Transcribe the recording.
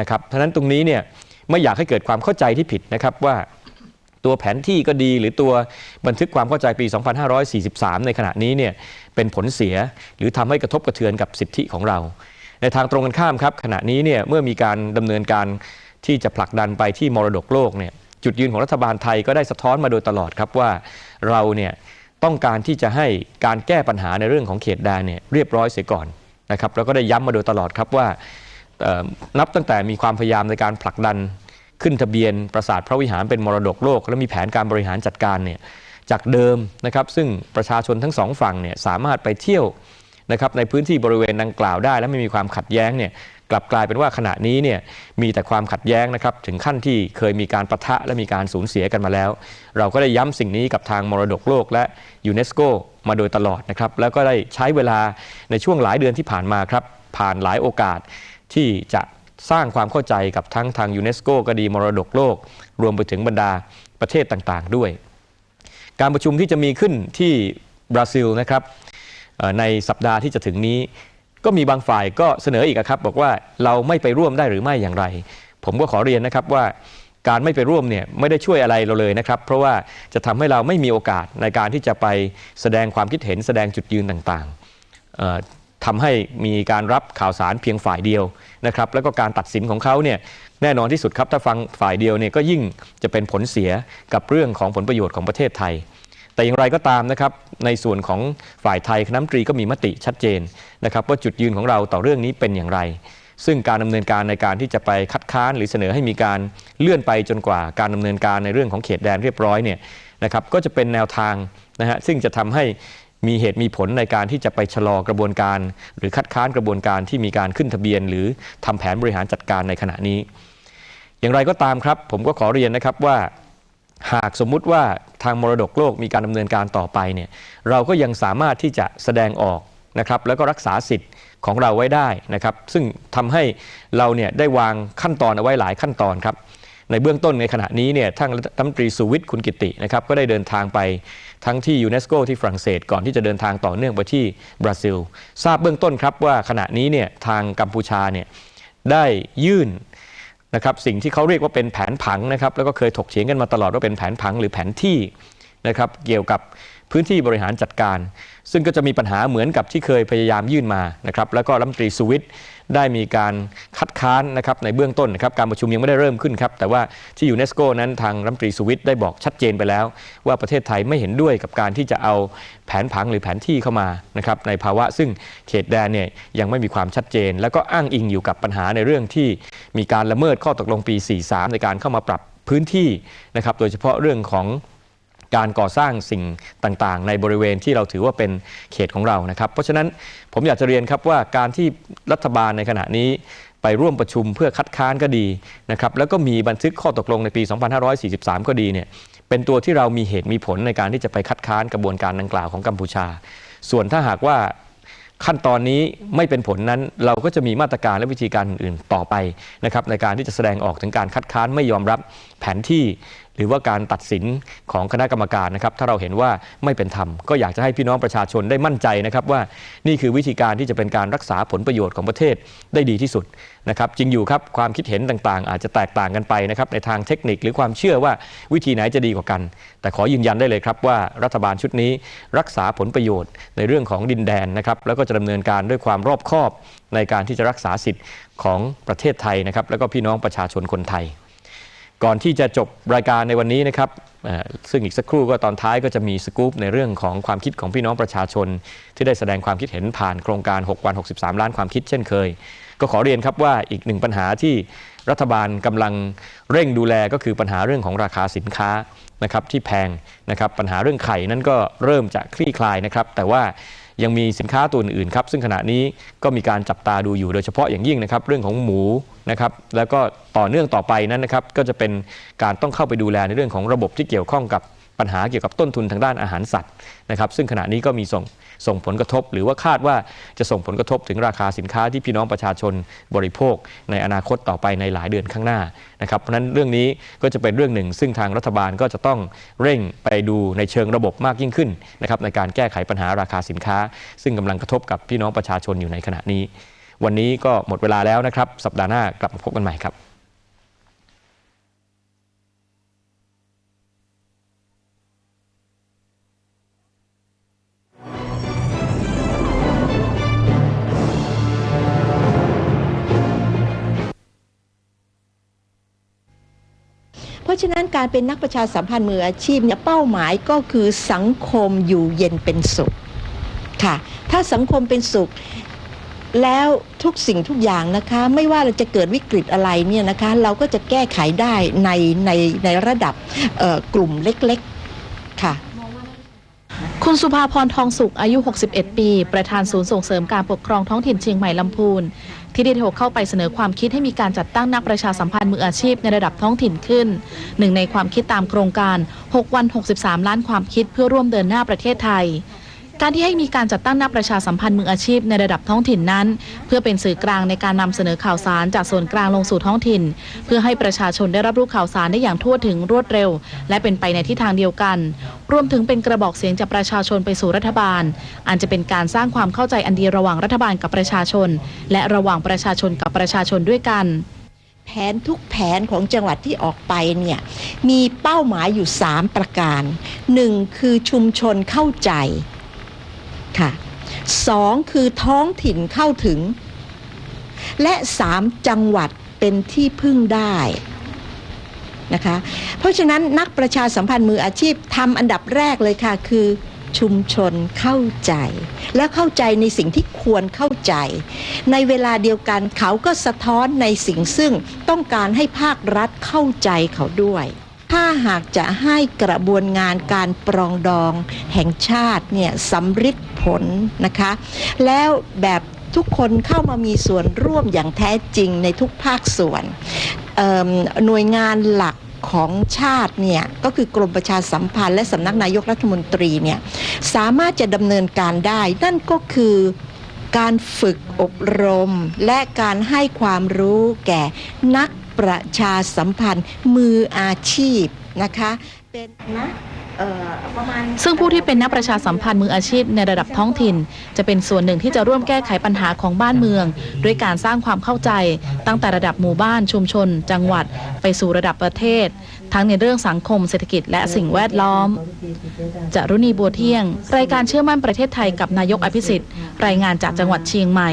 นะครับเพราะนั้นตรงนี้เนี่ยไม่อยากให้เกิดความเข้าใจที่ผิดนะครับว่าตัวแผนที่ก็ดีหรือตัวบันทึกความเข้าใจปี 2543 ในขณะนี้เนี่ยเป็นผลเสียหรือทำให้กระทบกระเทือนกับสิทธิของเรา ในทางตรงกันข้ามครับ ขณะนี้เนี่ยเมื่อมีการดำเนินการที่จะผลักดันไปที่มรดกโลกเนี่ยจุดยืนของรัฐบาลไทยก็ได้สะท้อนมาโดยตลอดครับว่าเราเนี่ยต้องการที่จะให้การแก้ปัญหาในเรื่องของเขตแดนเนี่ยเรียบร้อยเสียก่อนนะครับแล้วก็ได้ย้ำมาโดยตลอดครับว่า นับตั้งแต่มีความพยายามในการผลักดันขึ้นทะเบียนปราสาทพระวิหารเป็นมรดกโลก และมีแผนการบริหารจัดการเนี่ยจากเดิมนะครับซึ่งประชาชนทั้งสองฝั่งเนี่ยสามารถไปเที่ยวนะครับในพื้นที่บริเวณดังกล่าวได้ และไม่มีความขัดแย้งเนี่ยกลับกลายเป็นว่าขณะนี้เนี่ยมีแต่ความขัดแย้งนะครับถึงขั้นที่เคยมีการประทะและมีการสูญเสียกันมาแล้ว เราก็ได้ย้ำสิ่งนี้กับทางมรดกโลกและยูเนสโกมาโดยตลอดนะครับแล้วก็ได้ใช้เวลาในช่วงหลายเดือนที่ผ่านมาครับผ่านหลายโอกาส ที่จะสร้างความเข้าใจกับทั้งทางยูเนสโกก็ดีมรดกโลก รวมไปถึงบรรดาประเทศต่างๆด้วย การประชุมที่จะมีขึ้นที่บราซิลนะครับในสัปดาห์ที่จะถึงนี้ ก็มีบางฝ่ายก็เสนออีกครับ บอกว่าเราไม่ไปร่วมได้หรือไม่อย่างไร ผมก็ขอเรียนนะครับว่าการไม่ไปร่วมเนี่ยไม่ได้ช่วยอะไรเราเลยนะครับ เพราะว่าจะทำให้เราไม่มีโอกาสในการที่จะไปแสดงความคิดเห็นแสดงจุดยืนต่างๆ ทำให้มีการรับข่าวสารเพียงฝ่ายเดียวนะครับแล้วก็การตัดสินของเขาเนี่ยแน่นอนที่สุดครับถ้าฟังฝ่ายเดียวเนี่ยก็ยิ่งจะเป็นผลเสียกับเรื่องของผลประโยชน์ของประเทศไทย แต่อย่างไรก็ตามนะครับในส่วนของฝ่ายไทยคณะรัฐมนตรีก็มีมติชัดเจนนะครับว่าจุดยืนของเราต่อเรื่องนี้เป็นอย่างไร ซึ่งการดำเนินการในการที่จะไปคัดค้านหรือเสนอให้มีการเลื่อนไปจนกว่าการดำเนินการในเรื่องของเขตแดนเรียบร้อยเนี่ยนะครับก็จะเป็นแนวทางนะฮะซึ่งจะทำให้ มีเหตุมีผลในการที่จะไปชะลอกระบวนการ หรือคัดค้านกระบวนการที่มีการขึ้นทะเบียน หรือทำแผนบริหารจัดการในขณะนี้ อย่างไรก็ตามครับ ผมก็ขอเรียนนะครับว่า หากสมมุติว่าทางมรดกโลกมีการดำเนินการต่อไปเนี่ยเราก็ยังสามารถที่จะแสดงออกนะครับแล้วก็รักษาสิทธิ์ของเราไว้ได้นะครับ ซึ่งทำให้เราเนี่ยได้วางขั้นตอนเอาไว้หลายขั้นตอนครับ ในเบื้องต้นในขณะนี้เนี่ยท่านรัฐมนตรีสุวิทย์คุณกิตินะครับก็ได้เดินทางไปทั้งที่ยูเนสโกที่ฝรั่งเศสก่อนที่จะเดินทางต่อเนื่องไปที่บราซิล ทราบเบื้องต้นครับว่าขณะนี้เนี่ยทางกัมพูชาเนี่ยได้ยื่นนะครับสิ่งที่เขาเรียกว่าเป็นแผนผังนะครับแล้วก็เคยถกเถียงกันมาตลอดว่าเป็นแผนผังหรือแผนที่นะครับเกี่ยวกับพื้นที่บริหารจัดการ ซึ่งก็จะมีปัญหาเหมือนกับที่เคยพยายามยื่นมานะครับแล้วก็รัฐมนตรีสุวิทย์ได้มีการคัดค้านนะครับในเบื้องต้นนะครับการประชุมยังไม่ได้เริ่มขึ้นครับแต่ว่าที่ยูเนสโกนั้นทางรัฐมนตรีสุวิทย์ได้บอกชัดเจนไปแล้ว ว่าประเทศไทยไม่เห็นด้วยกับการที่จะเอาแผนผังหรือแผนที่เข้ามานะครับในภาวะซึ่งเขตแดนเนี่ยยังไม่มีความชัดเจน แล้วก็อ้างอิงอยู่กับปัญหาในเรื่องที่มีการละเมิดข้อตกลงปี 43 ในการเข้ามาปรับพื้นที่นะครับโดยเฉพาะเรื่องของ การก่อสร้างสิ่งต่างๆ ในบริเวณที่เราถือว่าเป็นเขตของเรานะครับ เพราะฉะนั้นผมอยากจะเรียนครับว่าการที่รัฐบาลในขณะนี้ไปร่วมประชุมเพื่อคัดค้านก็ดีนะครับแล้วก็มีบันทึกข้อตกลงในปี 2543 ก็ดีเนี่ยเป็นตัวที่เรามีเหตุมีผลในการที่จะไปคัดค้านกระบวนการดังกล่าวของกัมพูชา ส่วนถ้าหากว่าขั้นตอนนี้ไม่เป็นผลนั้นเราก็จะมีมาตรการและวิธีการอื่นต่อไปนะครับในการที่จะแสดงออกถึงการคัดค้านไม่ยอมรับแผนที่ หรือว่าการตัดสินของคณะกรรมการนะครับถ้าเราเห็นว่าไม่เป็นธรรมก็อยากจะให้พี่น้องประชาชนได้มั่นใจนะครับว่านี่คือวิธีการที่จะเป็นการรักษาผลประโยชน์ของประเทศได้ดีที่สุดนะครับจริงอยู่ครับความคิดเห็นต่างๆ อาจจะแตกต่างกันไปนะครับในทางเทคนิคหรือความเชื่อว่าวิธีไหนจะดีกว่ากัน แต่ขอยืนยันได้เลยครับว่ารัฐบาลชุดนี้รักษาผลประโยชน์ในเรื่องของดินแดนนะครับแล้วก็จะดำเนินการด้วยความรอบคอบในการที่จะรักษาสิทธิ์ของประเทศไทยนะครับแล้วก็พี่น้องประชาชนคนไทย ก่อนที่จะจบรายการในวันนี้นะครับซึ่งอีกสักครู่ก็ตอนท้ายก็จะมีสกู๊ปในเรื่องของความคิดของพี่น้องประชาชน ที่ได้แสดงความคิดเห็นผ่านโครงการ 6 วัน 63 ล้านความคิดเช่นเคย ก็ขอเรียนครับว่าอีกหนึ่งปัญหาที่รัฐบาลกำลังเร่งดูแลก็คือปัญหาเรื่องของราคาสินค้านะครับที่แพงนะครับปัญหาเรื่องไข่นั้นก็เริ่มจะคลี่คลายนะครับ แต่ว่า ยังมีสินค้าตัวอื่นๆครับซึ่งขณะนี้ก็มีการจับตาดูอยู่โดยเฉพาะอย่างยิ่งนะครับเรื่องของหมูนะครับแล้วก็ต่อเนื่องต่อไปนั้นนะครับก็จะเป็นการต้องเข้าไปดูแลในเรื่องของระบบที่เกี่ยวข้องกับ ปัญหาเกี่ยวกับต้นทุนทางด้านอาหารสัตว์นะครับ ซึ่งขณะนี้ก็มีส่งส่งผลกระทบ หรือว่าคาดว่าจะส่งผลกระทบถึงราคาสินค้าที่พี่น้องประชาชนบริโภค ในอนาคตต่อไปในหลายเดือนข้างหน้านะครับ เพราะนั้นเรื่องนี้ก็จะเป็นเรื่องหนึ่ง ซึ่งทางรัฐบาลก็จะต้องเร่งไปดูในเชิงระบบมากยิ่งขึ้นนะครับในการแก้ไขปัญหาราคาสินค้า ซึ่งกำลังกระทบกับพี่น้องประชาชนอยู่ในขณะนี้ วันนี้ก็หมดเวลาแล้วนะครับ สัปดาห์หน้ากลับมาพบกันใหม่ครับะฉะนั้นการเป็นนักประชาสัมพันธ์มืออาชีพเนี่ยเป้าหมายก็คือสังคมอยู่เย็นเป็นสุขค่ะ ถ้าสังคมเป็นสุข แล้วทุกสิ่งทุกอย่างนะคะ ไม่ว่าเราจะเกิดวิกฤตอะไรเนี่ยนะคะ เราก็จะแก้ไขได้ในในในระดับกลุ่มเล็กๆค่ะคุณสุภาพรทองสุขอายุ 61 ปี ประธานศูนย์ส่งเสริมการปกครองท้องถิ่นเชียงใหม่ลำพูน ที่ได้โทรเข้าไปเสนอความคิดให้มีการจัดตั้งนักประชาสัมพันธ์มืออาชีพในระดับท้องถิ่นขึ้น หนึ่งในความคิดตามโครงการ 6 วัน 63 ล้านความคิดเพื่อร่วมเดินหน้าประเทศไทย การที่ให้มีการจัดตั้งนักประชาสัมพันธ์มืออาชีพในระดับท้องถิ่นนั้น เพื่อเป็นสื่อกลางในการนำเสนอข่าวสารจากส่วนกลางลงสู่ท้องถิ่น เพื่อให้ประชาชนได้รับรู้ข่าวสารได้อย่างทั่วถึงรวดเร็ว และเป็นไปในทิศทางเดียวกัน รวมถึงเป็นกระบอกเสียงจากประชาชนไปสู่รัฐบาล อันจะเป็นการสร้างความเข้าใจอันดีระหว่างรัฐบาลกับประชาชน และระหว่างประชาชนกับประชาชนด้วยกันแผนทุกแผนของจังหวัดที่ออกไปเนี่ยมีเป้าหมายอยู่ 3 ประการ 1. คือชุมชนเข้าใจ ค่ะสองคือท้องถิ่นเข้าถึง และ 3. จังหวัดเป็นที่พึ่งได้นะคะเพราะฉะนั้นนักประชาสัมพันธ์มืออาชีพทำอันดับแรกเลยค่ะ คือชุมชนเข้าใจ และเข้าใจในสิ่งที่ควรเข้าใจ ในเวลาเดียวกันเขาก็สะท้อนในสิ่งซึ่งต้องการให้ภาครัฐเข้าใจเขาด้วย ถ้าหากจะให้กระบวนงานการปรองดองแห่งชาติเนี่ยสำฤทธิ์ผลนะคะ แล้วแบบทุกคนเข้ามามีส่วนร่วมอย่างแท้จริงในทุกภาคส่วนหน่วยงานหลักของชาติเนี่ยก็คือกรมประชาสัมพันธ์และสำนักนายกรัฐมนตรีเนี่ยสามารถจะดำเนินการได้ นั่นก็คือการฝึกอบรม และการให้ความรู้แก่นัก ประชาสัมพันธ์มืออาชีพนะคะเป็นนะเอ่อประมาณซึ่งผู้ที่เป็นนักประชาสัมพันธ์มืออาชีพในระดับท้องถิ่น จะเป็นส่วนหนึ่งที่จะร่วมแก้ไขปัญหาของบ้านเมือง ด้วยการสร้างความเข้าใจ ตั้งแต่ระดับหมู่บ้านชุมชน จังหวัด ไปสู่ระดับประเทศ ทั้งในเรื่องสังคมเศรษฐกิจและสิ่งแวดล้อมจารุณีบัวเที่ยง รายการเชื่อมั่นประเทศไทยกับนายกอภิสิทธิ์รายงานจากจังหวัดเชียงใหม่